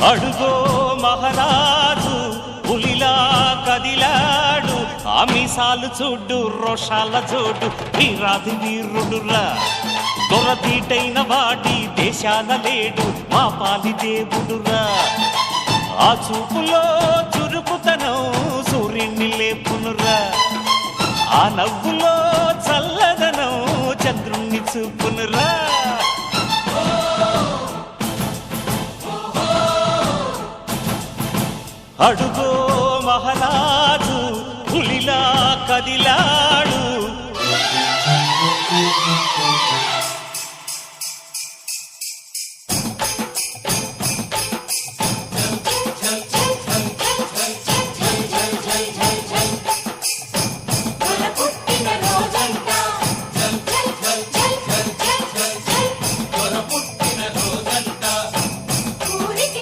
అడుగో మహారాజు పులిలా కదిలాడు ఆమిసాలు చూడు రోషాల చూడు వీరాది వీరుడురా. దొరతీటైన వాడి దేశాన లేడు మా పాలి దేవుడురా. ఆ చూపులో చురుకుతనం సూర్యుణ్ణి లేపునురా. ఆ నవ్వులో చల్లదనం చంద్రుణ్ణి చూపునురా. అడుగో మహారాజు పులిలా కదిలాడు.